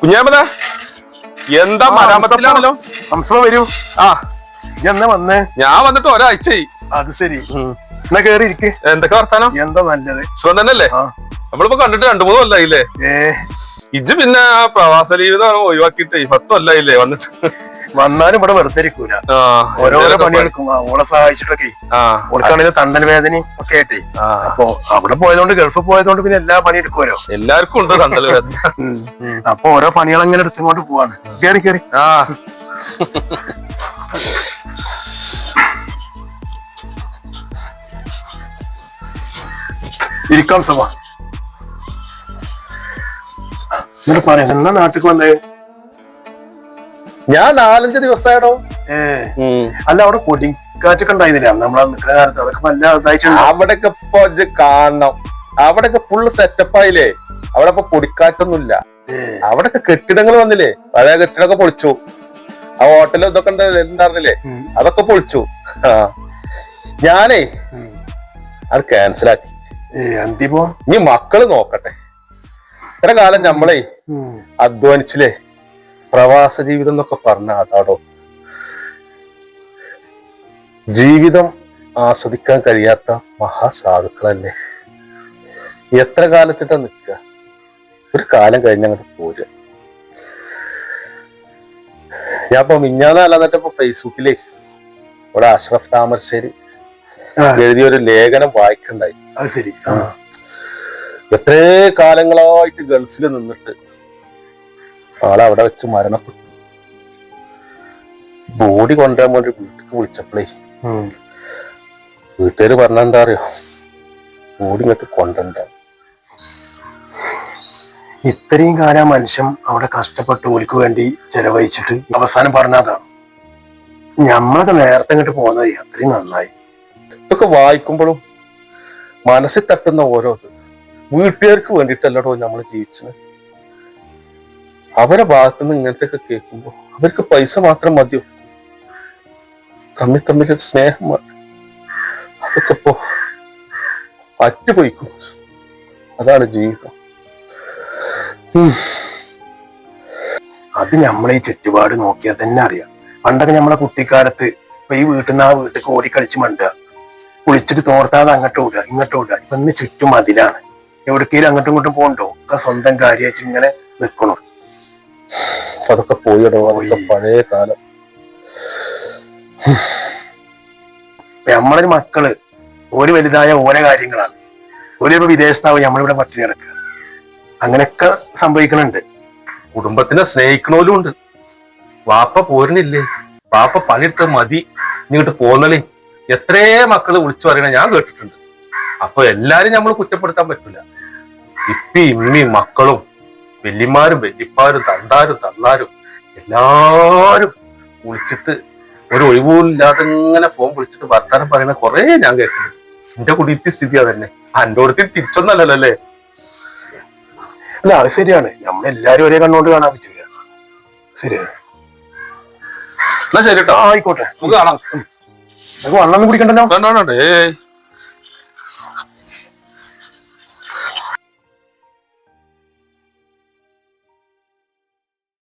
കുഞ്ഞാമത എന്താ മരാമത്തിലാണല്ലോ? ഹംസ വരൂ. ആ. എന്നാ വന്നേ? ഞാൻ വന്നിട്ട് ഒരാഴ്ചയായി. അത് ശരി. എന്നാ കേറി ഇരിക്ക്. എന്തൊക്കെ വർത്താനം? എന്താ നല്ലത്? സുഖം തന്നെയല്ലേ? നമ്മളിപ്പോ കണ്ടിട്ട് രണ്ടു മൂന്ന് കൊല്ലായില്ലേ? ഇജ് ഇജ്ജ് പിന്നെ പ്രവാസ ജീവിതം ഒഴിവാക്കിയിട്ട് പത്തു കൊല്ലായില്ലേ വന്നിട്ട്? വന്നാലും ഇവിടെ വെറുതെ ഇരിക്കൂല ഓരോരോ പണിയെടുക്കും. ഓളെ സഹായിച്ചിട്ടൊക്കെ. ഓൾക്കാണെങ്കിൽ തണ്ടൽ വേദനയും ഒക്കെ ആയിട്ടേ. അപ്പൊ അവിടെ പോയതുകൊണ്ട് ഗൾഫിൽ പോയതുകൊണ്ട് പിന്നെ എല്ലാ പണി എടുക്കുമല്ലോ എല്ലാവർക്കും ഉണ്ട് തണ്ടൽ വേദന. അപ്പൊ ഓരോ പണികൾ അങ്ങനെ എടുത്തുകൊണ്ട് പോവാണ്. കേറി കേറി. ആ. ഇരിക്കാം സഭ. എന്നിട്ട് പറയാം എന്നാ നാട്ടിൽ വന്നേ? ഞാൻ നാലഞ്ച് ദിവസമായിടോ അല്ല അവിടെ പൊടിക്കാറ്റൊക്കെ ഉണ്ടായിരുന്നില്ല? നമ്മളെ നിൽക്കുന്ന കാലത്ത് അതൊക്കെ നല്ല ഇതായിട്ടുണ്ട്. അവിടെയൊക്കെ ഇപ്പൊ ഇത് കാണണം. അവിടെയൊക്കെ ഫുള്ള് സെറ്റപ്പ് ആയില്ലേ? അവിടെ ഇപ്പൊ പൊടിക്കാറ്റൊന്നുമില്ല അവിടെയൊക്കെ കെട്ടിടങ്ങൾ വന്നില്ലേ? പഴയ കെട്ടിടമൊക്കെ പൊളിച്ചു. ആ ഹോട്ടലും ഇതൊക്കെ ഉണ്ട്- ഉണ്ടായിരുന്നില്ലേ അതൊക്കെ പൊളിച്ചു. ഞാനേ. അത് ക്യാൻസലാക്കി ഇനി മക്കൾ നോക്കട്ടെ. ഇത്ര കാലം നമ്മളെ അധ്വാനിച്ചില്ലേ? പ്രവാസ ജീവിതം എന്നൊക്കെ പറഞ്ഞ അതാടോ? ജീവിതം ആസ്വദിക്കാൻ കഴിയാത്ത മഹാസാധുക്കളല്ലേ? എത്ര കാലത്തിട്ടാ നിൽക്കുക? ഒരു കാലം കഴിഞ്ഞ് അങ്ങോട്ട് പോരുക. ഞാൻ ഇപ്പൊ മിഞ്ഞാന്നല്ല എന്നിട്ടിപ്പോ ഫേസ്ബുക്കിലേ ഇവിടെ അഷ്റഫ് താമരശ്ശേരി എഴുതിയ ഒരു ലേഖനം വായിക്കണ്ടായി. ശരി. എത്രേ കാലങ്ങളായിട്ട് ഗൾഫിൽ നിന്നിട്ട് ആളെ അവിടെ വെച്ച് മരണപ്പെട്ടു ബോഡി കൊണ്ടുവരാൻ വേണ്ടി വീട്ടിലേക്ക് വിളിച്ചപ്പോഴേ വീട്ടുകാർ പറഞ്ഞ എന്താ അറിയോ? ബോഡി ഇങ്ങോട്ട് കൊണ്ടുവരണ്ട. ഇത്രയും കാലം മനുഷ്യൻ അവിടെ കഷ്ടപ്പെട്ട്. ഓലിക്ക് വേണ്ടി ചെലവഴിച്ചിട്ട് അവസാനം പറഞ്ഞതാണ് ഞമ്മളൊക്കെ നേരത്തെ ഇങ്ങോട്ട് പോകുന്നത് അത്രയും നന്നായി. ഇതൊക്കെ വായിക്കുമ്പോഴും മനസ്സിൽ തട്ടുന്ന ഓരോ വീട്ടുകാർക്ക് വേണ്ടിയിട്ടല്ലടോ നമ്മൾ ജീവിച്ചത്. അവരെ ഭാഗത്തുനിന്ന് ഇങ്ങനത്തെ ഒക്കെ കേൾക്കുമ്പോ അവർക്ക് പൈസ മാത്രം മതിയോ തമ്മിൽ തമ്മിൽ സ്നേഹം മതി അതൊക്കെ ഇപ്പോ പറ്റുപോയിക്കും അതാണ് ജീവിതം. അത് നമ്മളെ ഈ ചുറ്റുപാട് നോക്കിയാൽ തന്നെ അറിയാം. പണ്ടൊക്കെ നമ്മളെ കുട്ടിക്കാലത്ത് ഇപ്പൊ ഈ വീട്ടിൽ നിന്ന് ആ വീട്ടിൽ ഓടിക്കളിച്ച് മണ്ടുക. കുളിച്ചിട്ട് തോർത്താതെ അങ്ങോട്ട് ഓടുക ഇങ്ങോട്ട് ഓടുക. ഇപ്പൊ ഇന്ന് ചുറ്റും അതിലാണ് എവിടേക്കെങ്കിലും അങ്ങോട്ടും ഇങ്ങോട്ടും പോകണ്ടോ? ഒക്കെ സ്വന്തം കാര്യമായിട്ട് ഇങ്ങനെ നിൽക്കണു? അതൊക്കെ പോയിടോ അതൊക്കെ പഴയ കാലം. നമ്മളൊരു മക്കൾ ഒരു വലുതായ ഓരോ കാര്യങ്ങളാണ്. ഒരു ഇപ്പൊ വിദേശത്താവും നമ്മളിവിടെ പട്ടിണി കിടക്കുക. അങ്ങനെയൊക്കെ സംഭവിക്കണുണ്ട്. കുടുംബത്തിനെ സ്നേഹിക്കണോലും ഉണ്ട്. വാപ്പ പോരുന്നില്ലേ? വാപ്പ പണിയെടുത്ത മതി. ഇങ്ങോട്ട് പോന്നലേ എത്രേ മക്കൾ വിളിച്ചു പറയണ ഞാൻ കേട്ടിട്ടുണ്ട്. അപ്പൊ എല്ലാരും നമ്മൾ കുറ്റപ്പെടുത്താൻ പറ്റില്ല ഇപ്പി ഇമ്മി മക്കളും വല്യമാരും വല്യപ്പാരും തണ്ടാരും തള്ളാരും എല്ലാരും വിളിച്ചിട്ട് ഒരു ഒഴിവുമില്ലാതെ ഇങ്ങനെ ഫോൺ വിളിച്ചിട്ട് വർത്താനം പറയുന്ന കുറെ ഞാൻ കേട്ടു എന്റെ കുടിയത്തെ സ്ഥിതി അതന്നെ. അടുത്ത് തിരിച്ചൊന്നല്ലല്ലോ അല്ലേ? അല്ല അത് ശരിയാണ്. നമ്മളെല്ലാരും ഒരേ കണ്ണോണ്ട് കാണാൻ പറ്റില്ല ശരിയാണ് എന്നാ ശരി കേട്ടോ. ആയിക്കോട്ടെ. നമുക്ക് കാണാം. നമുക്ക് ഒന്നും കുടിക്കണ്ടല്ലോ? വേണ്ട